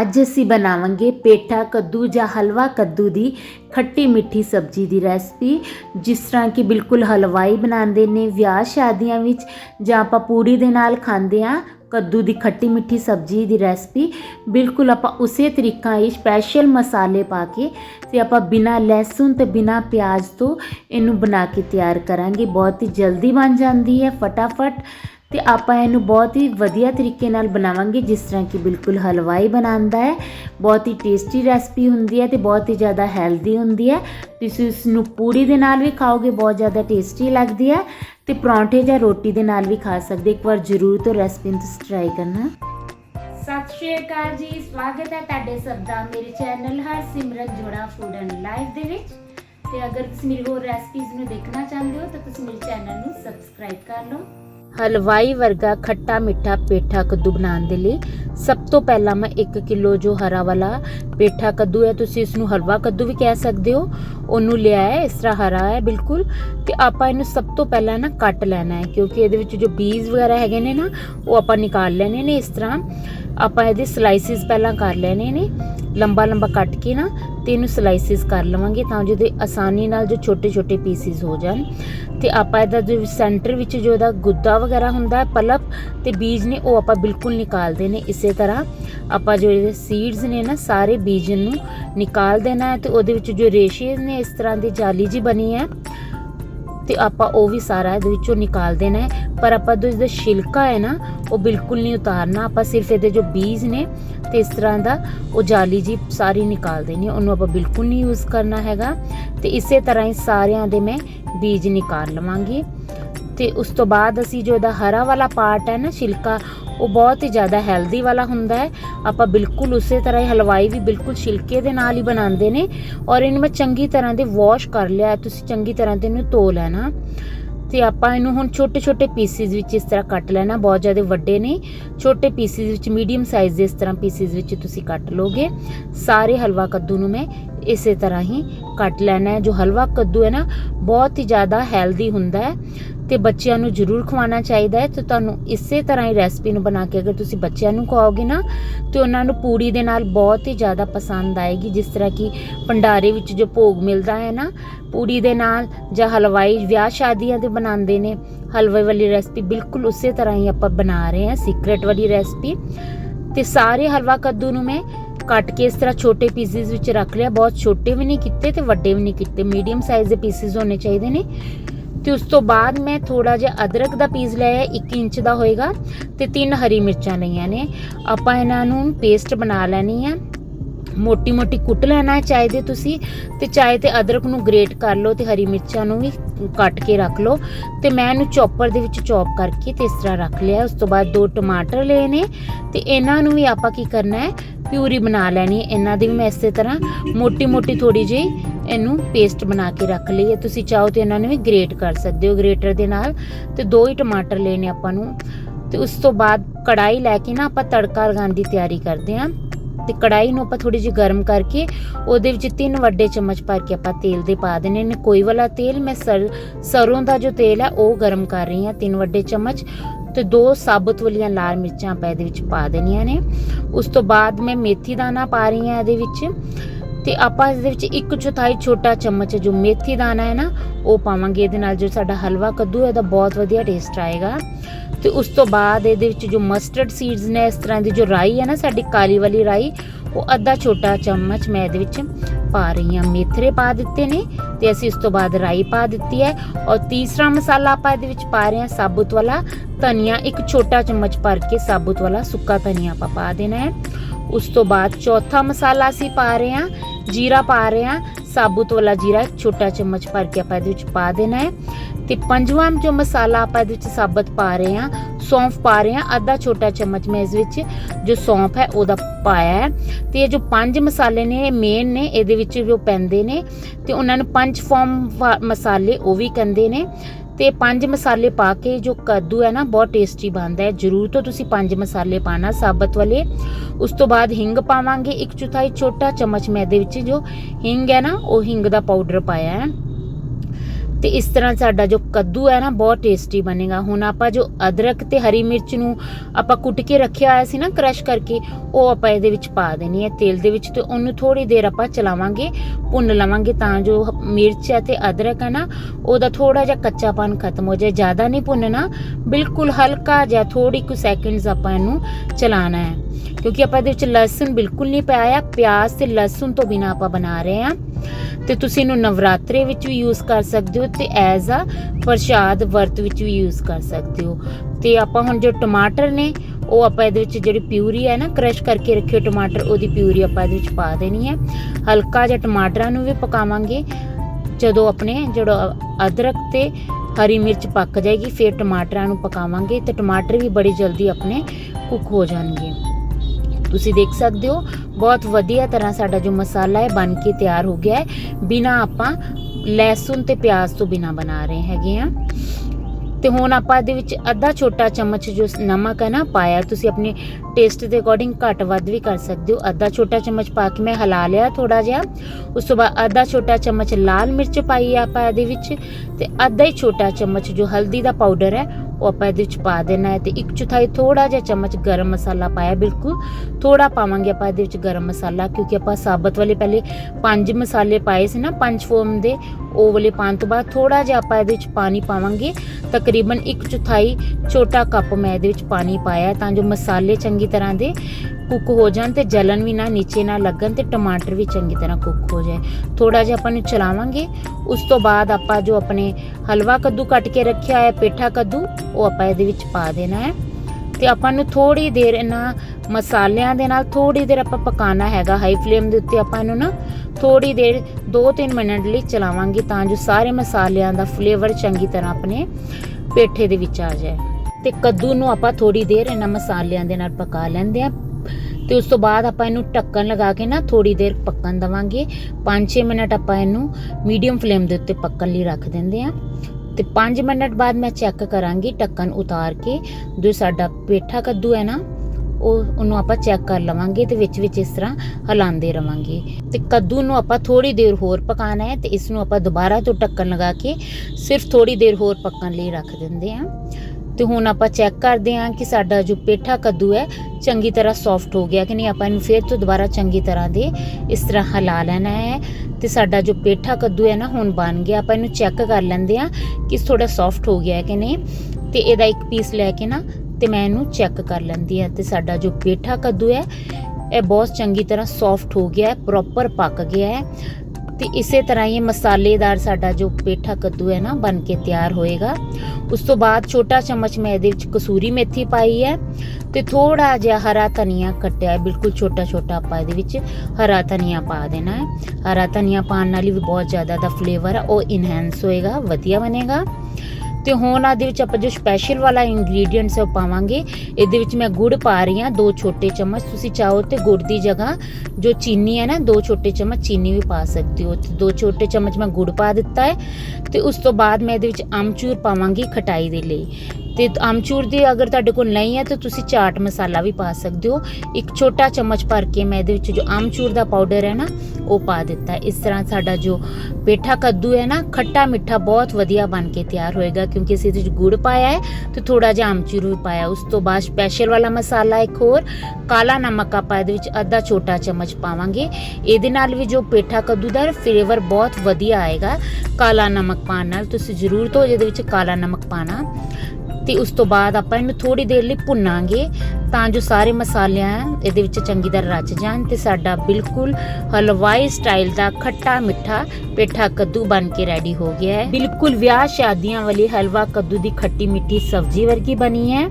ਅੱਜ ਅਸੀਂ ਬਣਾਵਾਂਗੇ ਪੇਠਾ ਕੱਦੂ ਜਾਂ ਹਲਵਾ ਕੱਦੂ ਦੀ ਖੱਟੀ ਮਿੱਠੀ ਸਬਜ਼ੀ ਦੀ ਰੈਸਪੀ, ਜਿਸ ਤਰ੍ਹਾਂ ਕਿ ਬਿਲਕੁਲ ਹਲਵਾਈ ਬਣਾਉਂਦੇ ਨੇ ਵਿਆਹ ਸ਼ਾਦੀਆਂ ਵਿੱਚ ਜਾਂ ਆਪਾਂ ਪੂੜੀ ਦੇ ਨਾਲ ਖਾਂਦੇ ਆ ਕੱਦੂ ਦੀ ਖੱਟੀ ਮਿੱਠੀ ਸਬਜ਼ੀ ਦੀ ਰੈਸਪੀ, ਬਿਲਕੁਲ ਆਪਾਂ ਉਸੇ ਤਰੀਕਾ ਹੀ ਸਪੈਸ਼ਲ ਮਸਾਲੇ ਪਾ ਕੇ ਤੇ ਆਪਾਂ ਬਿਨਾ ਲਹਿਸੁਨ ਤੇ ਬਿਨਾ ਪਿਆਜ਼ ਤੋਂ ਇਹਨੂੰ ਬਣਾ ਕੇ ਤਿਆਰ ਕਰਾਂਗੇ। ਬਹੁਤ ਹੀ ਜਲਦੀ ਬਣ ਜਾਂਦੀ ਹੈ, ਫਟਾਫਟ। ਤੇ ਆਪਾਂ ਇਹਨੂੰ ਬਹੁਤ ਹੀ ਵਧੀਆ ਤਰੀਕੇ ਨਾਲ ਬਣਾਵਾਂਗੇ, ਜਿਸ ਤਰ੍ਹਾਂ ਕਿ ਬਿਲਕੁਲ ਹਲਵਾਈ ਬਣਾਉਂਦਾ ਹੈ। ਬਹੁਤ ਹੀ ਟੇਸਟੀ ਰੈਸਪੀ ਹੁੰਦੀ ਹੈ ਤੇ ਬਹੁਤ ਹੀ ਜ਼ਿਆਦਾ ਹੈਲਦੀ ਹੁੰਦੀ ਹੈ। ਤੁਸੀਂ ਇਸ ਨੂੰ ਪੂੜੀ ਦੇ ਨਾਲ ਵੀ ਖਾਓਗੇ, ਬਹੁਤ ਜ਼ਿਆਦਾ ਟੇਸਟੀ ਲੱਗਦੀ ਹੈ। ਤੇ ਪਰੌਂਠੇ ਜਾਂ ਰੋਟੀ ਦੇ ਨਾਲ ਵੀ ਖਾ ਸਕਦੇ ਇੱਕ ਵਾਰ ਜ਼ਰੂਰ ਤੋਂ ਰੈਸਪੀ ਨੂੰ ਤੁਸੀਂ ਟਰਾਈ ਕਰਨਾ। ਸਤਿ ਸ਼੍ਰੀ ਅਕਾਲ ਜੀ, ਸਵਾਗਤ ਹੈ ਤੁਹਾਡੇ ਸਭ ਦਾ ਮੇਰੇ ਚੈਨਲ ਹਰ ਸਿਮਰਨ ਜੋੜਾ ਫੂਡ ਐਂਡ ਲਾਈਫ ਦੇ ਵਿੱਚ। ਤੇ ਅਗਰ ਤੁਸੀਂ ਮੇਰੀ ਹੋਰ ਰੈਸਪੀਜ਼ ਨੂੰ ਦੇਖਣਾ ਚਾਹੁੰਦੇ ਹੋ, ਤਾਂ ਤੁਸੀਂ ਮੇਰੇ ਚੈਨਲ ਨੂੰ ਸਬਸਕ੍ਰਾਈਬ ਕਰ ਲਓ। ਹਲਵਾਈ ਵਰਗਾ ਖੱਟਾ ਮਿੱਠਾ ਪੇਠਾ ਕੱਦੂ ਬਣਾਉਣ ਦੇ ਲਈ ਸਭ ਤੋਂ ਪਹਿਲਾਂ ਮੈਂ 1 ਕਿਲੋ ਜੋ ਹਰਾ ਵਾਲਾ ਪੇਠਾ ਕੱਦੂ ਹੈ, ਤੁਸੀਂ ਇਸ ਨੂੰ ਹਲਵਾ ਕੱਦੂ ਵੀ ਕਹਿ ਸਕਦੇ ਹੋ। ਉਹਨੂੰ ਲਿਆ ਹੈ, ਇਸ ਤਰ੍ਹਾਂ ਹਰਾ ਹੈ, ਬਿਲਕੁਲ। ਤੇ ਆਪਾਂ ਇਹਨੂੰ ਸਭ ਤੋਂ ਪਹਿਲਾਂ ਨਾ ਕੱਟ ਲੈਣਾ ਹੈ, ਕਿਉਂਕਿ ਇਹਦੇ ਵਿੱਚ ਜੋ ਬੀਜ ਵਗੈਰਾ ਹੈਗੇ ਨੇ ਨਾ, ਉਹ ਆਪਾਂ ਨਿਕਾਲ ਲੈਣੇ ਨੇ ਇਸ ਤਰ੍ਹਾਂ। ਆਪਾਂ ਇਹਦੇ ਸਲਾਈਸਿਸ ਪਹਿਲਾਂ ਕਰ ਲੈਣੇ ਨੇ ਲੰਬਾ ਲੰਬਾ ਕੱਟ ਕੇ ਨਾ, ਤੇ ਇਹਨੂੰ ਸਲਾਈਸਿਸ ਕਰ ਲਵਾਂਗੇ ਤਾਂ ਜੋ ਇਹਦੇ ਆਸਾਨੀ ਨਾਲ ਜੋ ਛੋਟੇ ਛੋਟੇ ਪੀਸਿਸ ਹੋ ਜਾਣ। ਤੇ ਆਪਾਂ ਇਹਦਾ ਜੋ ਸੈਂਟਰ ਵਿੱਚ ਜੋ ਇਹਦਾ ਗੁੱਦਾ ਵਗੈਰਾ ਹੁੰਦਾ ਹੈ, ਪਲਪ, ਤੇ ਬੀਜ ਨੇ ਉਹ ਆਪਾਂ ਬਿਲਕੁਲ ਨਿਕਾਲਦੇ ਨੇ ਇਸੇ ਤਰ੍ਹਾਂ ਆਪਾਂ ਜੋ ਇਹਦੇ ਸੀਡਸ ਨੇ ਨਾ ਸਾਰੇ ਬੀਜ ਨੂੰ ਨਿਕਾਲ ਦੇਣਾ ਹੈ ਤੇ ਉਹਦੇ ਵਿੱਚ ਜੋ ਰੇਸ਼ੇਸ ਨੇ ਇਸ ਤਰ੍ਹਾਂ ਦੀ ਜਾਲੀ ਜੀ ਬਣੀ ਹੈ ਤੇ ਆਪਾਂ ਉਹ ਵੀ ਸਾਰਾ ਇਹਦੇ ਵਿੱਚੋਂ ਨਿਕਾਲ ਦੇਣਾ ਹੈ। ਪਰ ਆਪਾਂ ਜੋ ਇਸਦਾ ਛਿਲਕਾ ਹੈ ਨਾ, ਉਹ ਬਿਲਕੁਲ ਨਹੀਂ ਉਤਾਰਨਾ। ਆਪਾਂ ਸਿਰਫ ਇਹਦੇ ਜੋ ਬੀਜ ਨੇ ਤੇ ਇਸ ਤਰ੍ਹਾਂ ਦਾ ਉਹ ਜਾਲੀ ਜੀ ਸਾਰੀ ਨਿਕਾਲ ਦੇਣੀ ਉਹਨੂੰ ਆਪਾਂ ਬਿਲਕੁਲ ਨਹੀਂ ਯੂਜ਼ ਕਰਨਾ ਹੈਗਾ। ਤੇ ਇਸੇ ਤਰ੍ਹਾਂ ਹੀ ਸਾਰਿਆਂ ਦੇ ਮੈਂ ਬੀਜ ਨਿਕਾਲ ਲਵਾਂਗੀ। ਤੇ ਉਸ ਤੋਂ ਬਾਅਦ ਅਸੀਂ ਜੋ ਇਹਦਾ ਹਰਾ ਵਾਲਾ ਪਾਰਟ ਹੈ ਨਾ ਛਿਲਕਾ, ਉਹ ਬਹੁਤ ਹੀ ਜ਼ਿਆਦਾ ਹੈਲਦੀ ਵਾਲਾ ਹੁੰਦਾ ਹੈ। ਆਪਾਂ ਬਿਲਕੁਲ ਉਸੇ ਤਰ੍ਹਾਂ ਹੀ ਹਲਵਾਈ ਵੀ ਬਿਲਕੁਲ ਛਿਲਕੇ ਦੇ ਨਾਲ ਹੀ ਬਣਾਉਂਦੇ ਨੇ ਔਰ ਇਹਨੂੰ ਮੈਂ ਚੰਗੀ ਤਰ੍ਹਾਂ ਦੇ ਵਾਸ਼ ਕਰ ਲਿਆ, ਤੁਸੀਂ ਚੰਗੀ ਤਰ੍ਹਾਂ ਦੇ ਇਹਨੂੰ ਧੋ ਲੈਣਾ। ਤੇ ਆਪਾਂ ਇਹਨੂੰ ਹੁਣ ਛੋਟੇ ਛੋਟੇ ਪੀਸਿਸ ਵਿੱਚ ਇਸ ਤਰ੍ਹਾਂ ਕੱਟ ਲੈਣਾ, ਬਹੁਤ ਜ਼ਿਆਦਾ ਵੱਡੇ ਨਹੀਂ ਛੋਟੇ ਪੀਸਿਸ ਵਿੱਚ ਮੀਡੀਅਮ ਸਾਈਜ਼ ਦੇ ਇਸ ਤਰ੍ਹਾਂ ਪੀਸਿਸ ਵਿੱਚ ਤੁਸੀਂ ਕੱਟ ਲੋਗੇ ਸਾਰੇ ਹਲਵਾ ਕੱਦੂ ਨੂੰ ਮੈਂ ਇਸੇ ਤਰ੍ਹਾਂ ਹੀ ਕੱਟ ਲੈਣਾ ਹੈ। ਜੋ ਹਲਵਾ ਕੱਦੂ ਹੈ ਨਾ, ਬਹੁਤ ਹੀ ਜ਼ਿਆਦਾ ਹੈਲਦੀ ਹੁੰਦਾ ਹੈ। ਤੇ ਬੱਚਿਆਂ ਨੂੰ ਜ਼ਰੂਰ ਖਵਾਉਣਾ ਚਾਹੀਦਾ ਹੈ। ਤੇ ਤੁਹਾਨੂੰ ਇਸੇ ਤਰ੍ਹਾਂ ਹੀ ਰੈਸਪੀ ਨੂੰ ਬਣਾ ਕੇ ਅਗਰ ਤੁਸੀਂ ਬੱਚਿਆਂ ਨੂੰ ਖਵਾਓਗੇ ਨਾ, ਤੇ ਉਹਨਾਂ ਨੂੰ ਪੂੜੀ ਦੇ ਨਾਲ ਬਹੁਤ ਹੀ ਜ਼ਿਆਦਾ ਪਸੰਦ ਆਏਗੀ। ਜਿਸ ਤਰ੍ਹਾਂ ਕਿ ਭੰਡਾਰੇ ਵਿੱਚ ਜੋ ਭੋਗ ਮਿਲਦਾ ਹੈ ਨਾ, ਪੂੜੀ ਦੇ ਨਾਲ ਜਾਂ ਹਲਵਾਈ ਵਿਆਹ ਸ਼ਾਦੀਆਂ ਤੇ ਬਣਾਉਂਦੇ ਨੇ, ਹਲਵੇ ਵਾਲੀ ਰੈਸਪੀ ਬਿਲਕੁਲ ਉਸੇ ਤਰ੍ਹਾਂ ਹੀ ਆਪਾਂ ਬਣਾ ਰਹੇ ਹਾਂ ਸੀਕ੍ਰੇਟ ਵਾਲੀ ਰੈਸਪੀ। ਤੇ ਸਾਰੇ ਹਲਵਾ ਕੱਦੂ ਨੂੰ ਮੈਂ ਕੱਟ ਕੇ ਇਸ ਤਰ੍ਹਾਂ ਛੋਟੇ ਪੀਸਿਸ ਵਿੱਚ ਰੱਖ ਲਿਆ। ਬਹੁਤ ਛੋਟੇ ਵੀ ਨਹੀਂ ਕੀਤੇ ਤੇ ਵੱਡੇ ਵੀ ਨਹੀਂ ਕੀਤੇ। ਮੀਡੀਅਮ ਸਾਈਜ਼ ਦੇ ਪੀਸਿਸ ਹੋਣੇ ਚਾਹੀਦੇ ਨੇ। ਤੇ ਉਸ ਤੋਂ ਬਾਅਦ ਮੈਂ ਥੋੜਾ ਜਿਹਾ ਅਦਰਕ ਦਾ ਪੀਸ ਲਿਆ 1 ਇੰਚ ਦਾ ਹੋਏਗਾ ਤੇ ਤਿੰਨ ਹਰੀ ਮਿਰਚਾਂ ਲਈਆਂ ਨੇ। ਆਪਾਂ ਇਹਨਾਂ ਨੂੰ ਪੇਸਟ ਬਣਾ ਲੈਣੀ ਹੈ ਮੋਟੀ ਮੋਟੀ ਕੁੱਟ ਲੈਣਾ ਹੈ ਚਾਹੇ ਤੇ ਤੁਸੀਂ ਤੇ ਚਾਹੇ ਤੇ ਅਦਰਕ ਨੂੰ ਗ੍ਰੇਟ ਕਰ ਲਓ ਤੇ ਹਰੀ ਮਿਰਚਾਂ ਨੂੰ ਵੀ। ਕੱਟ ਕੇ ਰੱਖ ਲਓ ਤੇ ਮੈਂ ਇਹਨੂੰ ਚੌਪਰ ਦੇ ਵਿੱਚ ਚੌਪ ਕਰਕੇ ਤੇ ਇਸ ਤਰ੍ਹਾਂ ਰੱਖ ਲਿਆ। ਉਸ ਤੋਂ ਬਾਅਦ ਦੋ ਟਮਾਟਰ ਲਏ ਨੇ ਤੇ ਇਹਨਾਂ ਨੂੰ ਵੀ ਆਪਾਂ ਕੀ ਕਰਨਾ ਹੈ, ਪਿਊਰੀ ਬਣਾ ਲੈਣੀ ਹੈ। ਇਹਨਾਂ ਦੀ ਵੀ ਮੈਂ ਇਸੇ ਤਰ੍ਹਾਂ ਮੋਟੀ ਮੋਟੀ ਥੋੜੀ ਜਿਹੀ ਇਹਨੂੰ ਪੇਸਟ ਬਣਾ ਕੇ ਰੱਖ ਲਈ ਹੈ। ਤੁਸੀਂ ਚਾਹੋ ਤੇ ਇਹਨਾਂ ਨੂੰ ਵੀ ਗ੍ਰੇਟ ਕਰ ਸਕਦੇ ਹੋ ਗ੍ਰੇਟਰ ਦੇ ਨਾਲ ਤੇ ਦੋ ਹੀ ਟਮਾਟਰ ਲੈਣੇ ਆਪਾਂ ਨੂੰ। ਤੇ ਉਸ ਤੋਂ ਬਾਅਦ ਕੜਾਈ ਲੈ ਕੇ ਨਾ ਆਪਾਂ ਤੜਕਾ ਲਗਾਉਣ ਦੀ ਤਿਆਰੀ ਕਰਦੇ ਹਾਂ। ਤੇ ਕੜਾਈ ਨੂੰ ਆਪਾਂ ਥੋੜੀ ਜਿਹੀ ਗਰਮ ਕਰਕੇ ਉਹਦੇ ਵਿੱਚ ਤਿੰਨ ਵੱਡੇ ਚਮਚ ਭਰ ਕੇ ਆਪਾਂ ਤੇਲ ਦੇ ਪਾ ਦੇਣੇ ਨੇ ਕੋਈ ਵਾਲਾ ਤੇਲ, ਮੈਂ ਸਰ, ਸਰੋਂ ਦਾ ਜੋ ਤੇਲ ਹੈ ਉਹ ਗਰਮ ਕਰ ਰਹੀ ਹਾਂ ਤਿੰਨ ਵੱਡੇ ਚਮਚ ਤੇ ਦੋ ਸਾਬੁਤ ਵਾਲੀਆਂ ਲਾਲ ਮਿਰਚਾਂ ਆਪਾਂ ਇਹਦੇ ਵਿੱਚ ਪਾ ਦੇਣੀਆਂ ਨੇ। ਉਸ ਤੋਂ ਬਾਅਦ ਮੈਂ ਮੇਥੀ ਦਾਣਾ ਪਾ ਰਹੀ ਹਾਂ ਇਹਦੇ ਵਿੱਚ ਤੇ ਆਪਾਂ ਇਸ ਦੇ ਵਿੱਚ ਇੱਕ ਚੌਥਾਈ ਛੋਟਾ ਚਮਚ ਜੋ ਮੇਥੀ ਦਾਣਾ ਹੈ ਨਾ, ਉਹ ਪਾਵਾਂਗੇ। ਇਹਦੇ ਨਾਲ ਜੋ ਸਾਡਾ ਹਲਵਾ ਕੱਦੂ ਹੈ, ਇਹਦਾ ਬਹੁਤ ਵਧੀਆ ਟੇਸਟ ਆਏਗਾ। ਤੇ ਉਸ ਤੋਂ ਬਾਅਦ ਇਹਦੇ ਵਿੱਚ ਜੋ ਮਸਟਰਡ ਸੀਡਸ ਨੇ, ਇਸ ਤਰ੍ਹਾਂ ਦੀ ਜੋ ਰਾਈ ਹੈ ਨਾ, ਸਾਡੀ ਕਾਲੀ ਵਾਲੀ ਰਾਈ, ਉਹ ਅੱਧਾ ਛੋਟਾ ਚਮਚ ਮੈਂ ਇਹਦੇ ਵਿੱਚ ਪਾ ਰਹੀ ਹਾਂ। ਮੇਥਰੇ ਪਾ ਦਿੱਤੇ ਨੇ ਤੇ ਅਸੀਂ ਉਸ ਤੋਂ ਬਾਅਦ ਰਾਈ ਪਾ ਦਿੱਤੀ ਹੈ। ਔਰ ਤੀਸਰਾ ਮਸਾਲਾ ਆਪਾਂ ਇਹਦੇ ਵਿੱਚ ਪਾ ਰਹੇ ਹਾਂ ਸਾਬੁਤ ਵਾਲਾ ਧਨੀਆ। ਇੱਕ ਛੋਟਾ ਚਮਚ ਭਰ ਕੇ ਸਾਬੁਤ ਵਾਲਾ ਸੁੱਕਾ ਧਨੀਆ ਆਪਾਂ ਪਾ ਦੇਣਾ ਹੈ। ਉਸ ਤੋਂ ਬਾਅਦ ਚੌਥਾ ਮਸਾਲਾ ਅਸੀਂ ਪਾ ਰਹੇ ਹਾਂ, ਜੀਰਾ ਪਾ ਰਹੇ ਹਾਂ। ਸਾਬੁਤ ਵਾਲਾ ਜੀਰਾ ਇੱਕ ਛੋਟਾ ਚਮਚ ਭਰ ਕੇ ਆਪਾਂ ਇਹਦੇ ਵਿੱਚ ਪਾ ਦੇਣਾ ਹੈ। ਤੇ ਪੰਜਵਾਂ ਜੋ ਮਸਾਲਾ ਆਪਾਂ ਇਹਦੇ ਵਿੱਚ ਸਾਬਤ ਪਾ ਰਹੇ ਹਾਂ, ਸੌਂਫ ਪਾ ਰਹੇ ਹਾਂ, ਅੱਧਾ ਛੋਟਾ ਚਮਚ ਮੈਂ ਇਸ ਵਿੱਚ ਜੋ ਸੌਂਫ ਹੈ ਉਹਦਾ ਪਾਇਆ ਹੈ। ਤੇ ਇਹ ਜੋ ਪੰਜ ਮਸਾਲੇ ਨੇ, ਇਹ ਮੇਨ ਨੇ, ਇਹਦੇ ਵਿੱਚ ਜੋ ਪੈਂਦੇ ਨੇ, ਤੇ ਉਹਨਾਂ ਨੂੰ ਪੰਜ ਫਾਰਮ ਮਸਾਲੇ ਉਹ ਵੀ ਕਹਿੰਦੇ ਨੇ। ਤੇ ਪੰਜ ਮਸਾਲੇ ਪਾ ਕੇ ਜੋ ਕੱਦੂ ਹੈ ਨਾ, ਬਹੁਤ ਟੇਸਟੀ ਬਣਦਾ ਹੈ। ਜਰੂਰ ਤੋਂ ਤੁਸੀਂ ਪੰਜ ਮਸਾਲੇ ਪਾਣਾ ਸਾਬਤ ਵਾਲੇ। ਉਸ ਤੋਂ ਬਾਅਦ ਹਿੰਗ ਪਾਵਾਂਗੇ। ਇੱਕ ਚੌਥਾਈ ਛੋਟਾ ਚਮਚ ਮੈਂ ਇਹਦੇ ਵਿੱਚ ਜੋ ਹਿੰਗ ਹੈ ਨਾ, ਉਹ ਹਿੰਗ ਦਾ ਪਾਊਡਰ ਪਾਇਆ ਹੈ। ਤੇ ਇਸ ਤਰ੍ਹਾਂ ਸਾਡਾ ਜੋ ਕੱਦੂ ਹੈ ਨਾ, ਬਹੁਤ ਟੇਸਟੀ ਬਣੇਗਾ। ਹੁਣ ਆਪਾਂ ਜੋ ਅਦਰਕ ਤੇ ਹਰੀ ਮਿਰਚ ਨੂੰ ਆਪਾਂ ਕੁੱਟ ਕੇ ਰੱਖਿਆ ਹੋਇਆ ਸੀ ਨਾ ਕ੍ਰਸ਼ ਕਰਕੇ, ਉਹ ਆਪਾਂ ਇਹਦੇ ਵਿੱਚ ਪਾ ਦੇਣੀ ਹੈ ਤੇਲ ਦੇ ਵਿੱਚ ਤੇ ਉਹਨੂੰ ਥੋੜੀ ਦੇਰ ਆਪਾਂ ਚਲਾਵਾਂਗੇ, ਭੁੰਨ ਲਵਾਂਗੇ ਤਾਂ ਜੋ ਮਿਰਚ ਹੈ ਤੇ ਅਦਰਕ ਹੈ ਨਾ, ਉਹਦਾ ਥੋੜਾ ਜਿਹਾ ਕੱਚਾਪਨ ਖਤਮ ਹੋ ਜਾਏ, ਜ਼ਿਆਦਾ ਨਹੀਂ ਭੁੰਨਣਾ, ਬਿਲਕੁਲ ਹਲਕਾ ਜਿਹਾ ਥੋੜੀ ਕੁ ਸੈਕਿੰਡਸ ਆਪਾਂ ਇਹਨੂੰ ਚਲਾਣਾ ਹੈ। ਕਿਉਂਕਿ ਆਪਾਂ ਇਹਦੇ ਵਿੱਚ ਲਸਣ ਬਿਲਕੁਲ ਨਹੀਂ ਪਾਇਆ ਪਿਆਜ਼ ਤੇ ਲਸਣ ਤੋਂ ਬਿਨਾ ਆਪਾਂ ਬਣਾ ਰਹੇ ਹਾਂ ਤੇ ਤੁਸੀਂ ਇਹਨੂੰ ਨਵਰਾਤਰੇ ਵਿੱਚ ਵੀ ਯੂਜ਼ ਕਰ ਸਕਦੇ ਹੋ ਤੇ ਐਜ਼ ਆ ਪ੍ਰਸ਼ਾਦ ਵਰਤ ਵਿੱਚ ਵੀ ਯੂਜ਼ ਕਰ ਸਕਦੇ ਹੋ। ਤੇ ਆਪਾਂ ਹੁਣ ਜੋ ਟਮਾਟਰ ਨੇ, ਉਹ ਆਪਾਂ ਇਹਦੇ ਵਿੱਚ ਜਿਹੜੀ ਪਿਊਰੀ ਹੈ ਨਾ ਕ੍ਰਸ਼ ਕਰਕੇ ਰੱਖਿਓ ਟਮਾਟਰ, ਉਹਦੀ ਪਿਊਰੀ ਆਪਾਂ ਇਹਦੇ ਵਿੱਚ ਪਾ ਦੇਣੀ ਹੈ ਹਲਕਾ ਜਿਹਾ ਟਮਾਟਰਾਂ ਨੂੰ ਵੀ ਪਕਾਵਾਂਗੇ। ਜਦੋਂ ਆਪਣੇ ਜਿਹੜਾ ਅਦਰਕ ਤੇ ਹਰੀ ਮਿਰਚ ਪੱਕ ਜਾਏਗੀ, ਫਿਰ ਟਮਾਟਰਾਂ ਨੂੰ ਪਕਾਵਾਂਗੇ ਤੇ ਟਮਾਟਰ ਵੀ ਬੜੀ ਜਲਦੀ ਆਪਣੇ ਕੁੱਕ ਹੋ ਜਾਣਗੇ। ਤੁਸੀਂ ਦੇਖ ਸਕਦੇ ਹੋ, ਬਹੁਤ ਵਧੀਆ ਤਰ੍ਹਾਂ ਸਾਡਾ ਜੋ ਮਸਾਲਾ ਹੈ ਬਣ ਕੇ ਤਿਆਰ ਹੋ ਗਿਆ ਹੈ। ਬਿਨਾ ਆਪਾਂ ਲਹਿਸੁਨ ਤੇ ਪਿਆਜ਼ ਤੋਂ ਬਿਨਾ ਬਣਾ ਰਹੇ ਹੈਗੇ ਆ ਤੇ ਹੁਣ ਆਪਾਂ ਇਹਦੇ ਵਿੱਚ ਅੱਧਾ ਛੋਟਾ ਚਮਚ ਜੋ ਨਮਕ ਹੈ ਨਾ, ਪਾਇਆ, ਤੁਸੀਂ ਆਪਣੇ ਟੇਸਟ ਦੇ ਅਕੋਰਡਿੰਗ ਘੱਟ ਵੱਧ ਵੀ ਕਰ ਸਕਦੇ ਹੋ। ਅੱਧਾ ਛੋਟਾ ਚਮਚ ਪਾ ਕੇ ਮੈਂ ਹਿਲਾ ਲਿਆ ਥੋੜਾ ਜਿਹਾ। ਉਸ ਤੋਂ ਬਾਅਦ ਅੱਧਾ ਛੋਟਾ ਚਮਚ ਲਾਲ ਮਿਰਚ ਪਾਈ ਆਪਾਂ ਇਹਦੇ ਵਿੱਚ। ਤੇ ਅੱਧਾ ਹੀ ਛੋਟਾ ਚਮਚ ਜੋ ਹਲਦੀ ਦਾ ਪਾਊਡਰ ਹੈ ਉਹ ਆਪਾਂ ਇਹਦੇ ਵਿੱਚ ਪਾ ਦੇਣਾ ਹੈ ਤੇ ਇੱਕ ਚੌਥਾਈ ਥੋੜਾ ਜਿਹਾ ਚਮਚ ਗਰਮ ਮਸਾਲਾ ਪਾਇਆ, ਬਿਲਕੁਲ ਥੋੜਾ ਪਾਵਾਂਗੇ ਆਪਾਂ ਇਹਦੇ ਵਿੱਚ ਗਰਮ ਮਸਾਲਾ, ਕਿਉਂਕਿ ਆਪਾਂ ਸਾਬਤ ਵਾਲੇ ਪਹਿਲੇ ਪੰਜ ਮਸਾਲੇ ਪਾਏ ਸੀ ਨਾ, ਪੰਜ ਫੋਮ ਦੇ, ਉਹ ਵਾਲੇ ਪਾਉਣ ਤੋਂ ਬਾਅਦ ਥੋੜਾ ਜਿਹਾ ਆਪਾਂ ਇਹਦੇ ਵਿੱਚ ਪਾਣੀ ਪਾਵਾਂਗੇ। ਤਕਰੀਬਨ ਇੱਕ ਚੌਥਾਈ ਛੋਟਾ ਕੱਪ ਮੈਂ ਇਹਦੇ ਵਿੱਚ ਪਾਣੀ ਪਾਇਆ ਤਾਂ ਜੋ ਮਸਾਲੇ ਚੰਗੀ ਤਰ੍ਹਾਂ ਦੇ ਕੁੱਕ ਹੋ ਜਾਣ ਤੇ ਜਲਨ ਵੀ ਨਾ, ਨੀਚੇ ਨਾ ਲੱਗਣ ਤੇ ਟਮਾਟਰ ਵੀ ਚੰਗੀ ਤਰ੍ਹਾਂ ਕੁੱਕ ਹੋ ਜਾਏ। ਥੋੜਾ ਜਿਹਾ ਆਪਾਂ ਨੂੰ ਚਲਾਵਾਂਗੇ। ਉਸ ਤੋਂ ਬਾਅਦ ਆਪਾਂ ਜੋ ਆਪਣੇ ਹਲਵਾ ਕੱਦੂ ਕੱਟ ਕੇ ਰੱਖਿਆ ਹੈ ਪੇਠਾ ਕੱਦੂ, ਉਹ ਆਪਾਂ ਇਹਦੇ ਵਿੱਚ ਪਾ ਦੇਣਾ ਹੈ। ਤੇ ਆਪਾਂ ਨੂੰ ਥੋੜੀ ਦੇਰ ਇਹਨਾਂ ਮਸਾਲਿਆਂ ਦੇ ਨਾਲ ਥੋੜੀ ਦੇਰ ਆਪਾਂ ਪਕਾਉਣਾ ਹੈਗਾ ਹਾਈ ਫਲੇਮ ਦੇ ਉੱਤੇ ਆਪਾਂ ਇਹਨੂੰ ਨਾ ਥੋੜੀ ਦੇਰ 2-3 ਮਿੰਟ ਲਈ ਚਲਾਵਾਂਗੇ ਤਾਂ ਜੋ ਸਾਰੇ ਮਸਾਲਿਆਂ ਦਾ ਫਲੇਵਰ ਚੰਗੀ ਤਰ੍ਹਾਂ ਆਪਣੇ ਪੇਠੇ ਦੇ ਵਿੱਚ ਆ ਜਾਏ। ਤੇ ਕੱਦੂ ਨੂੰ ਆਪਾਂ ਥੋੜੀ ਦੇਰ ਇਹਨਾਂ ਮਸਾਲਿਆਂ ਦੇ ਨਾਲ ਪਕਾ ਲੈਂਦੇ ਆ ਤੇ ਉਸ ਤੋਂ ਬਾਅਦ ਆਪਾਂ ਇਹਨੂੰ ਢੱਕਣ ਲਗਾ ਕੇ ਨਾ ਥੋੜੀ ਦੇਰ ਪੱਕਣ ਦਵਾਂਗੇ। 5-6 ਮਿੰਟ ਆਪਾਂ ਇਹਨੂੰ ਮੀਡੀਅਮ ਫਲੇਮ ਦੇ ਉੱਤੇ ਪੱਕਣ ਲਈ ਰੱਖ ਦਿੰਦੇ ਆ ਤੇ 5 ਮਿੰਟ ਬਾਅਦ ਮੈਂ ਚੈੱਕ ਕਰਾਂਗੀ ਢੱਕਣ ਉਤਾਰ ਕੇ। ਜੋ ਸਾਡਾ ਪੇਠਾ ਕੱਦੂ ਹੈ ਨਾ, ਉਹ, ਉਹਨੂੰ ਆਪਾਂ ਚੈੱਕ ਕਰ ਲਵਾਂਗੇ ਤੇ ਵਿੱਚ ਵਿੱਚ ਇਸ ਤਰ੍ਹਾਂ ਹਿਲਾਉਂਦੇ ਰਵਾਂਗੇ। ਤੇ ਕੱਦੂ ਨੂੰ ਆਪਾਂ ਥੋੜੀ ਦੇਰ ਹੋਰ ਪਕਾਣਾ ਹੈ ਤੇ ਇਸ ਨੂੰ ਆਪਾਂ ਦੁਬਾਰਾ ਤੋਂ ਢੱਕਣ ਲਗਾ ਕੇ ਸਿਰਫ ਥੋੜੀ ਦੇਰ ਹੋਰ ਪੱਕਣ ਲਈ ਰੱਖ ਦਿੰਦੇ ਆ ਤੇ ਹੁਣ ਆਪਾਂ ਚੈੱਕ ਕਰਦੇ ਹਾਂ ਕਿ ਸਾਡਾ ਜੋ ਪੇਠਾ ਕੱਦੂ ਹੈ, ਚੰਗੀ ਤਰ੍ਹਾਂ ਸੌਫਟ ਹੋ ਗਿਆ ਕਿ ਨਹੀਂ? ਆਪਾਂ ਇਹਨੂੰ ਫਿਰ ਤੋਂ ਦੁਬਾਰਾ ਚੰਗੀ ਤਰ੍ਹਾਂ ਦੇ ਇਸ ਤਰ੍ਹਾਂ ਹਿਲਾ ਲੈਣਾ ਹੈ ਤੇ ਸਾਡਾ ਜੋ ਪੇਠਾ ਕੱਦੂ ਹੈ ਨਾ, ਹੁਣ ਬਣ ਗਿਆ। ਆਪਾਂ ਇਹਨੂੰ ਚੈੱਕ ਕਰ ਲੈਂਦੇ ਆ ਕਿ ਥੋੜਾ ਸੌਫਟ ਹੋ ਗਿਆ ਹੈ ਕਿ ਨਹੀਂ। ਤੇ ਇਹਦਾ ਇੱਕ ਪੀਸ ਲੈ ਕੇ ਨਾ, ਤੇ ਮੈਂ ਇਹਨੂੰ ਚੈੱਕ ਕਰ ਲੈਂਦੀ ਆ ਤੇ ਸਾਡਾ ਜੋ ਪੇਠਾ ਕੱਦੂ ਹੈ, ਇਹ ਬਹੁਤ ਚੰਗੀ ਤਰ੍ਹਾਂ ਸੌਫਟ ਹੋ ਗਿਆ ਹੈ ਪ੍ਰੋਪਰ ਪੱਕ ਗਿਆ ਹੈ। ਤੇ ਇਸੇ ਤਰ੍ਹਾਂ ਹੀ ਇਹ ਮਸਾਲੇਦਾਰ ਸਾਡਾ ਜੋ ਪੇਠਾ ਕੱਦੂ ਹੈ ਨਾ, ਬਣ ਕੇ ਤਿਆਰ ਹੋਏਗਾ। ਉਸ ਤੋਂ ਬਾਅਦ ਛੋਟਾ ਚਮਚ ਮੈਂ ਇਹਦੇ ਵਿੱਚ ਕਸੂਰੀ ਮੇਥੀ ਪਾਈ ਹੈ ਤੇ ਥੋੜਾ ਜਿਹਾ ਹਰਾ ਧਨੀਆ ਕੱਟਿਆ ਹੈ। ਬਿਲਕੁਲ ਛੋਟਾ ਛੋਟਾ ਆਪਾਂ ਇਹਦੇ ਵਿੱਚ ਹਰਾ ਧਨੀਆ ਪਾ ਦੇਣਾ ਹੈ। ਹਰਾ ਧਨੀਆ ਪਾਉਣ ਨਾਲ ਵੀ ਬਹੁਤ ਜ਼ਿਆਦਾ ਦਾ ਫਲੇਵਰ ਹੈ ਉਹ ਇਨਹੈਂਸ ਹੋਏਗਾ, ਵਧੀਆ ਬਣੇਗਾ। ਤੇ ਹੁਣ ਆਦੇ ਵਿੱਚ ਆਪਾਂ ਜੋ ਸਪੈਸ਼ਲ ਵਾਲਾ ਇੰਗਰੀਡੀਐਂਟਸ ਹੈ ਉਹ ਪਾਵਾਂਗੇ। ਇਹਦੇ ਵਿੱਚ ਮੈਂ ਗੁੜ ਪਾ ਰਹੀ ਹਾਂ, ਦੋ ਛੋਟੇ ਚਮਚ। ਤੁਸੀਂ ਚਾਹੋ ਤੇ ਗੁੜ ਦੀ ਜਗ੍ਹਾ ਜੋ ਚੀਨੀ ਹੈ ਨਾ, ਦੋ ਛੋਟੇ ਚਮਚ ਚੀਨੀ ਵੀ ਪਾ ਸਕਦੇ ਹੋ। ਤੇ ਦੋ ਛੋਟੇ ਚਮਚ ਮੈਂ ਗੁੜ ਪਾ ਦਿੱਤਾ ਹੈ। ਤੇ ਉਸ ਤੋਂ ਬਾਅਦ ਮੈਂ ਇਹਦੇ ਵਿੱਚ ਆਮਚੂਰ ਪਾਵਾਂਗੀ ਖਟਾਈ ਦੇ ਲਈ। ਤੇ ਆਮਚੂਰ ਦੀ ਅਗਰ ਤੁਹਾਡੇ ਕੋਲ ਨਹੀਂ ਹੈ, ਤਾਂ ਤੁਸੀਂ ਚਾਟ ਮਸਾਲਾ ਵੀ ਪਾ ਸਕਦੇ ਹੋ। ਇੱਕ ਛੋਟਾ ਚਮਚ ਭਰ ਕੇ ਮੈਂ ਇਹਦੇ ਵਿੱਚ ਜੋ ਆਮਚੂਰ ਦਾ ਪਾਊਡਰ ਹੈ ਨਾ, ਉਹ ਪਾ ਦਿੱਤਾ। ਇਸ ਤਰ੍ਹਾਂ ਸਾਡਾ ਜੋ ਪੇਠਾ ਕੱਦੂ ਹੈ ਨਾ, ਖੱਟਾ ਮਿੱਠਾ ਬਹੁਤ ਵਧੀਆ ਬਣ ਕੇ ਤਿਆਰ ਹੋਏਗਾ, ਕਿਉਂਕਿ ਅਸੀਂ ਇਹਦੇ ਵਿੱਚ ਗੁੜ ਪਾਇਆ ਹੈ ਤੇ ਥੋੜਾ ਜਿਹਾ ਆਮਚੂਰ ਵੀ ਪਾਇਆ। ਉਸ ਤੋਂ ਬਾਅਦ ਸਪੈਸ਼ਲ ਵਾਲਾ ਮਸਾਲਾ ਇੱਕ ਹੋਰ, ਕਾਲਾ ਨਮਕ ਆਪਾਂ ਇਹਦੇ ਵਿੱਚ ਅੱਧਾ ਛੋਟਾ ਚਮਚ ਪਾਵਾਂਗੇ। ਇਹਦੇ ਨਾਲ ਵੀ ਜੋ ਪੇਠਾ ਕੱਦੂ ਦਾ ਫਲੇਵਰ ਬਹੁਤ ਵਧੀਆ ਆਏਗਾ। ਕਾਲਾ ਨਮਕ ਪਾਉਣ ਨਾਲ ਤੁਸੀਂ ਜ਼ਰੂਰ ਤੋਂ ਇਹਦੇ ਵਿੱਚ ਕਾਲਾ ਨਮਕ ਪਾਣਾ ਤੇ ਉਸ ਤੋਂ ਬਾਅਦ ਆਪਾਂ ਇਹਨੂੰ ਥੋੜੀ ਦੇਰ ਲਈ ਭੁੰਨਾਂਗੇ। ਤਾਂ ਜੋ ਸਾਰੇ ਮਸਾਲਿਆਂ ਇਹਦੇ ਵਿੱਚ ਚੰਗੀ ਤਰ੍ਹਾਂ ਰਚ ਜਾਣ ਤੇ ਸਾਡਾ ਬਿਲਕੁਲ ਹਲਵਾਈ ਸਟਾਈਲ ਦਾ ਖੱਟਾ ਮਿੱਠਾ ਪੇਠਾ ਕੱਦੂ ਬਣ ਕੇ ਰੈਡੀ ਹੋ ਗਿਆ ਹੈ। ਬਿਲਕੁਲ ਵਿਆਹ ਸ਼ਾਦੀਆਂ ਵਾਲੀ ਹਲਵਾ ਕੱਦੂ ਦੀ ਖੱਟੀ ਮਿੱਠੀ ਸਬਜ਼ੀ ਵਰਗੀ ਬਣੀ ਹੈ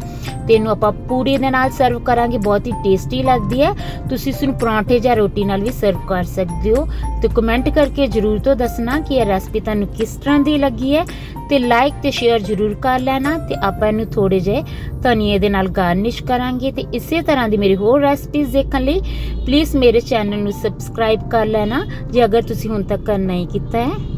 ਤੇ ਇਹਨੂੰ ਆਪਾਂ ਪੂੜੀ ਦੇ ਨਾਲ ਸਰਵ ਕਰਾਂਗੇ, ਬਹੁਤ ਹੀ ਟੇਸਟੀ ਲੱਗਦੀ ਹੈ। ਤੁਸੀਂ ਇਸ ਨੂੰ ਪਰਾਂਠੇ ਜਾਂ ਰੋਟੀ ਨਾਲ ਵੀ ਸਰਵ ਕਰ ਸਕਦੇ ਹੋ। ਤੇ ਕਮੈਂਟ ਕਰਕੇ ਜਰੂਰ ਤੋਂ ਦੱਸਣਾ ਕਿ ਇਹ ਰੈਸਪੀ ਤੁਹਾਨੂੰ ਕਿਸ ਤਰ੍ਹਾਂ ਦੀ ਲੱਗੀ ਹੈ ਤੇ ਲਾਈਕ ਤੇ ਸ਼ੇਅਰ ਜਰੂਰ ਕਰ ਲੈਣਾ ਤੇ ਆਪਾਂ ਇਹਨੂੰ ਥੋੜੇ ਜਿਹੇ ਧਨੀਏ ਦੇ ਨਾਲ ਗਾਰਨਿਸ਼ ਕਰਾਂਗੇ। ਕਰਾਂਗੇ ਤੇ ਇਸੇ ਤਰ੍ਹਾਂ ਦੀ ਮੇਰੀ ਹੋਰ ਰੈਸਪੀਜ਼ ਦੇਖਣ ਲਈ ਪਲੀਜ਼ ਮੇਰੇ ਚੈਨਲ ਨੂੰ ਸਬਸਕ੍ਰਾਈਬ ਕਰ ਲੈਣਾ ਜੇ ਅਗਰ ਤੁਸੀਂ ਹੁਣ ਤੱਕ ਨਹੀਂ ਕੀਤਾ ਹੈ।